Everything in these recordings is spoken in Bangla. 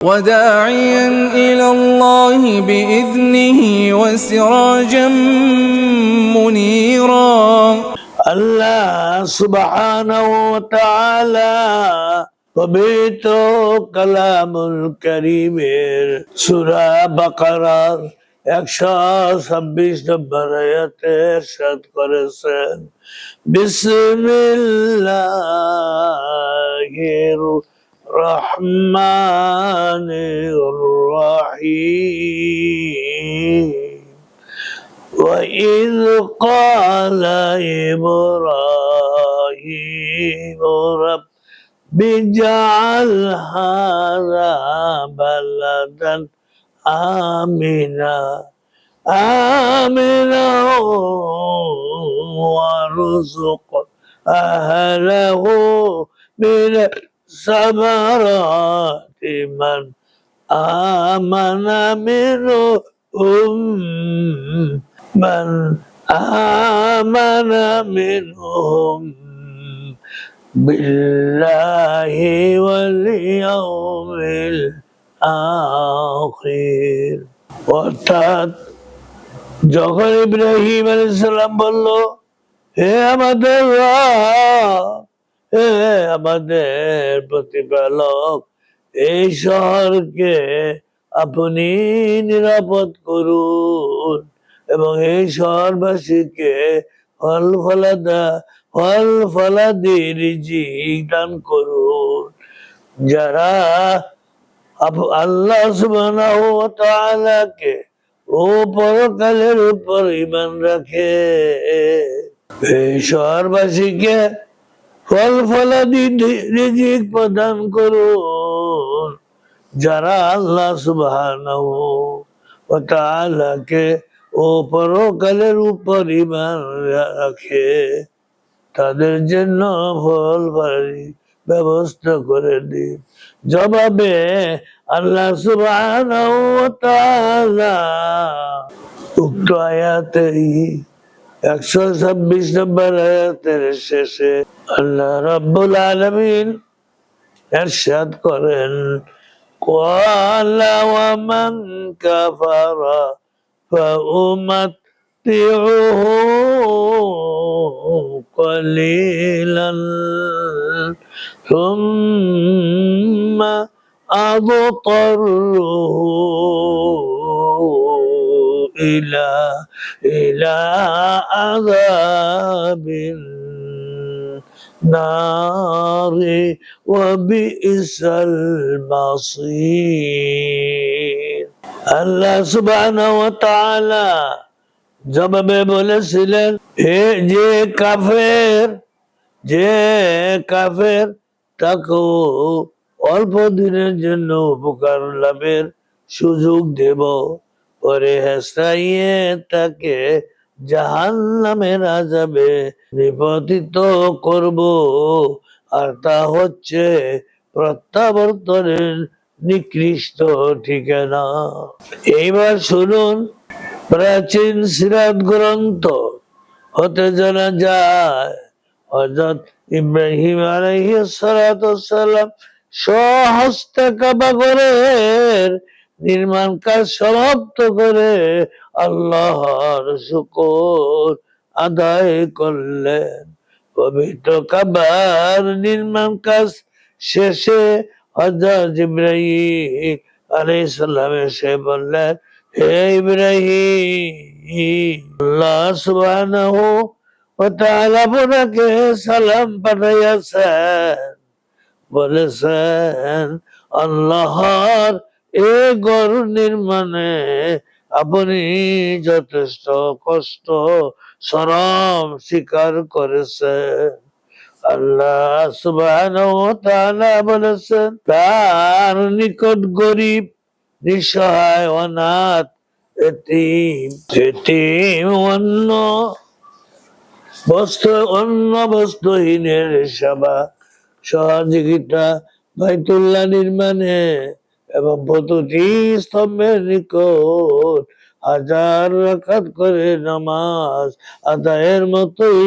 وداعيا إلى الله بإذنه وسراجا منيرا আল্লাহ সুবহানাহু ওয়া তাআলা পবিত্র কালামুল করিমের সূরা বাকারার একশো ছাব্বিশ নম্বর আয়াতে ارشاد করেছেন বিসমিল্লাহির الرحمن الرحيم. وإذ قال إبراهيم رب بجعل هذا بلدا آمنا آمنا وارزق أهله من الثمرات من آمن منهم من آمن منهم بالله واليوم الآخر অর্থাৎ যখন ইব্রাহিম আলাইসাল্লাম বলল হে আমাদের রব, হে আমাদের প্রতিপালক, এই শহরকে আপনি নিরাপদ করুন এবং এই শহরবাসীকে ফল ফলাদা, ফল ফলাদি রিজিক দান করুন। যারা আল্লাহ সুবহানাহু ও পরকালের উপর ঈমান রাখে, এই শহরবাসীকে ফল ফলাদি রিজিক প্রদান করুন যারা আল্লাহ সুবহানাহু ওয়া ও পরকালের উপর ঈমান রাখে, তাদের জন্য ফল ফলাদি ব্যবস্থা করে দিন। জবাবে আল্লাহ সুবহানাহু উক্ত আয়াতেই একশো ছাব্বিশ নম্বর আয়াতের শেষে আল্লাহ রাব্বুল আলামিন ارشاد করেন قال ومن كفر فأمتعه قليلا ثم أضطره إلى إلى عذاب النار وبئس المصير আল্লাহ সুবহানাহু ওয়া তাআলা জবাবে বলেছিলেন হে যে কাফের যে কাফের তাকে অল্প দিনের জন্য উপকার লাভের সুযোগ দেব পরে হেসাইয়ে তাকে জাহান নামের আজাবে নিপতিত করব। আর তা হচ্ছে প্রত্যাবর্তনের নিকৃষ্ট ঠিকানা। এইবার শুনুন, প্রাচীন সিরাত গ্রন্থ হতে জানা যায়, হযরত ইব্রাহিম আলাইহিস সালাম স্বহস্তে কাবা ঘরের নির্মাণ কাজ সমাপ্ত করে আল্লাহর শুকর আদায় করলেন। পবিত্র কাবার নির্মাণ কাজ শেষে হযরত ইব্রাহিম আলাইহিস সালাম এসে বললেন, হে ইব্রাহিম আপনাকে সালাম পাঠাইয়াছেন। বলেছেন, আল্লাহর এ ঘর নির্মাণে আপনি যথেষ্ট কষ্ট শ্রম স্বীকার করেছেন আল্লাহ বলেছেন, তার নিকট গরিব, নিঃসহায়, অনাথ অন্য বস্ত্র অন্য বস্ত্রহীনের সেবা, সহযোগিতা, বাইতুল্লাহ নির্মাণে এবং প্রতিটি স্তম্ভের নিকট হাজার রাখাত করে নামাজ আদায়ের মতোই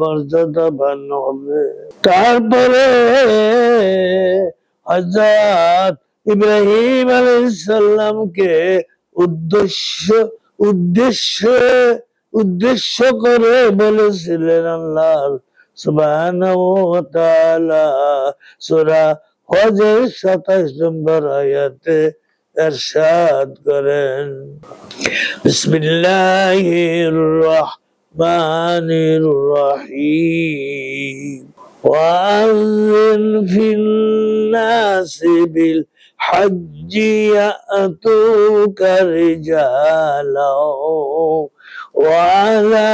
মর্যাদাবান হবে। তারপরে হজরত ইব্রাহিম আলাইসাল্লামকে উদ্দেশ্য উদ্দেশ্য উদ্দেশ্য করে বলেছিলেন আল্লাহ তাআলা, সূরা হজের 27 নম্বর আয়াতে ارشاد করেন বিসমিল্লাহির রহমানির রহিম وأذن في الناس بالحج يأتوك رجالا وعلى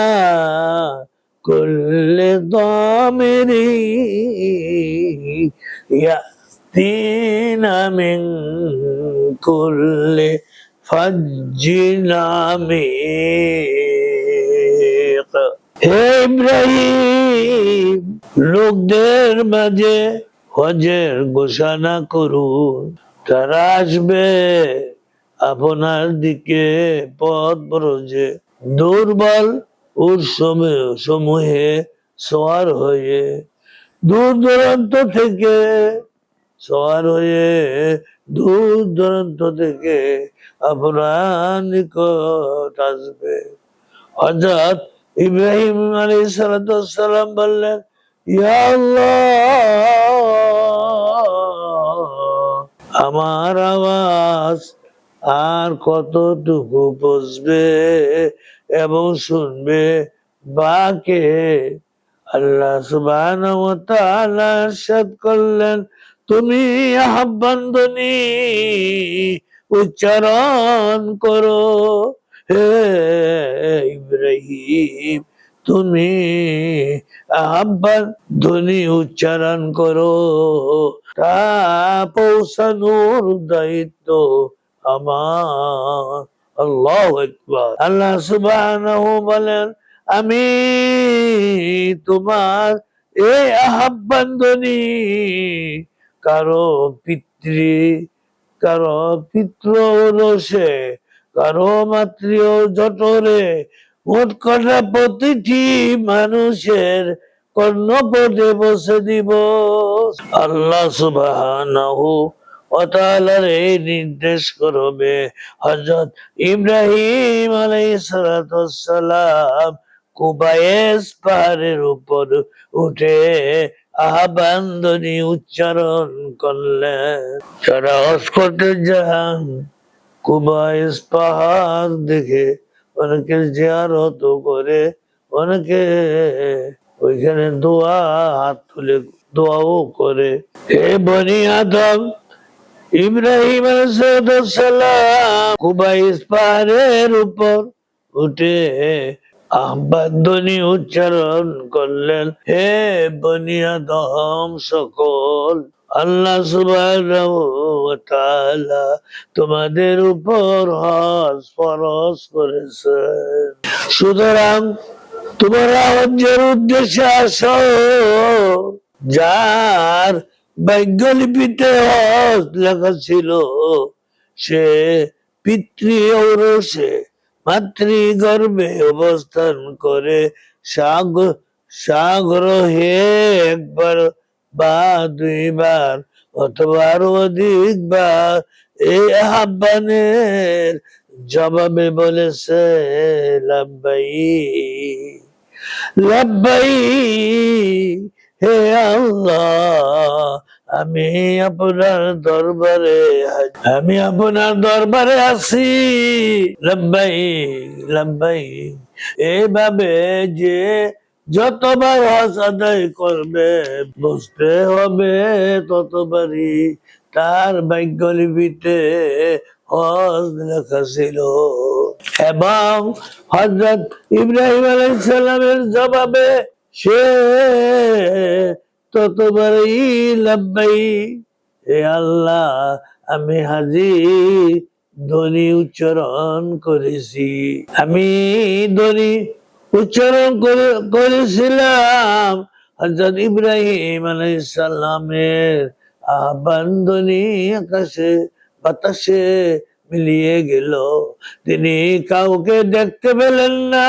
كل ضامر يأتين من كل فج عميق হে ইব্রাহিম লোকদের মাঝে হজের ঘোষণা করুন তারা আসবে আপনার দিকে পথ ব্রজে দুর্বল ওর সমে- সমূহে সওয়ার হয়ে দূর দূরান্ত থেকে সওয়ার হয়ে দূর দূরান্ত থেকে আপনার নিকট আসবে। হজরত ইব্রাহিম আলী সালাম বললেন আমার আওয়াজ আর কতটুকু বসবে এবং শুনবে বাকে? আল্লাহ ইরশাদ করলেন তুমি আহ্বান ধ্বনি উচ্চারণ করো। হে ইব্রাহিম, তুমি আহ্বান ধ্বনি উচ্চারণ করো। তা পৌঁছানোর দায়িত্ব আমার। আল্লাহ একবার আল্লাহ সুবহানাহু বলেন, আমি তোমার এই আহ্বান ধ্বনি কারও পিতৃ কারও পিতৃ রসে কারও মাতৃয় জঠরে, মোট কটা প্রতিটি মানুষের কর্ণপদে বসে দিব। আল্লাহ ওয়া এই নির্দেশ করবে। হযরত ইব্রাহিম আলাই সালাম কুবায়েস পাহাড়ের উপর উঠে আহ্বান ধ্বনি উচ্চারণ করলেন। যারা হজ করতে যান কুবাইস পাহাড় দেখে অনেকে জিয়ারত করে, অনেকে ওইখানে দোয়া, হাত তুলে দোয়াও করে। হে বনি আদম, ইব্রাহিম কুবাইস পাহাড়ের উপর উঠে আহ্বান ধ্বনি উচ্চারণ করলেন, হে বনি আদম সকল, আল্লাহ তাআলা তোমাদের উপর হজ ফরজ করেছেন। সুতরাং তোমরা হজ্জের উদ্দেশ্যে আসো, যার ভাগ্যলিপিতে হজ লেখা ছিল, সে পিতৃ ঔরসে মাতৃ গর্ভে অবস্থান করে। সাগ সাগ্রহে একবার বা দুইবার অথবা আরও অধিকবার এই আহ্বানের জবাবে বলেছে লাব্বাই লাব্বাই হে আল্লাহ আমি আপনার দরবারে আমি আপনার দরবারে আছি লব্বাই লব্বাই এইভাবে যে যতবার হজ আদায় করবে, বুঝতে হবে ততবারই। তার ভাগ্যলিপিতে হজ লেখা ছিল। এবং হজরত ইব্রাহিম আলাইসাল্লামের জবাবে সে ততবারই লাব্বাই হে আল্লাহ, আমি হাজি ধ্বনি উচ্চারণ করেছি। আমি ধ্বনি উচ্চারণ করে- করেছিলাম হজরত ইব্রাহিম আলাইসাল্লামের আহ্বান ধ্বনি আকাশে, বাতাসে মিলিয়ে গেল। তিনি কাউকে দেখতে পেলেন না।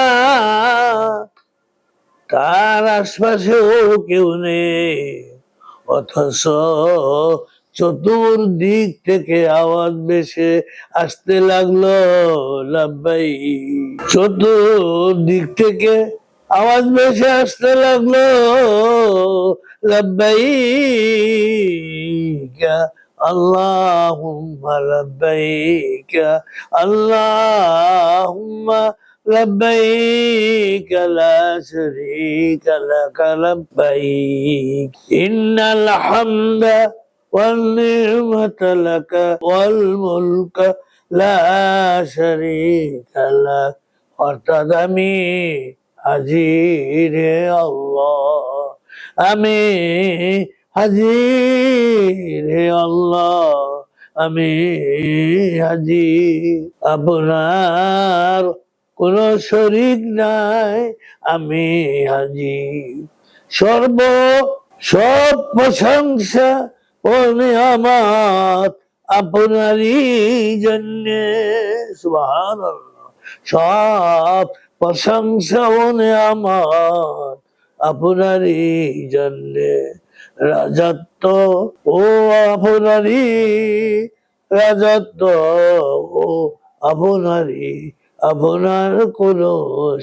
তার আশপাশেও কেউ নেই অথচ চতুর্দিক থেকে আওয়াজ ভেসে আসতে লাগলো লাব্বাই চতুর্দিক থেকে আওয়াজ ভেসে আসতে লাগলো লাব্বাই اللهم لبيك اللهم لبيك لا شريك لك لبيك إن الحمد والنعمة لك والملك لا شريك لك অর্থাৎ আমি হাজির হে আল্লাহ আমি হাজির হে আল্লাহ আমি হাজির আপনার কোন শরিক নাই, আমি হাজির সর্ব, সব প্রশংসা ও নিয়ামত আপনারই জন্য। সব প্রশংসা ও নিয়ামত আপনারই জন্য। রাজত্ব ও আপনারই, রাজত্ব ও আপনারই আপনার কোনো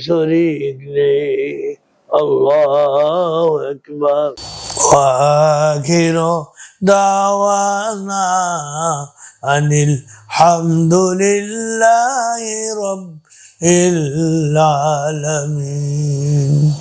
শরীর নেই আল্লাহ একবার وآخر دعوانا أن الحمد لله رب العالمين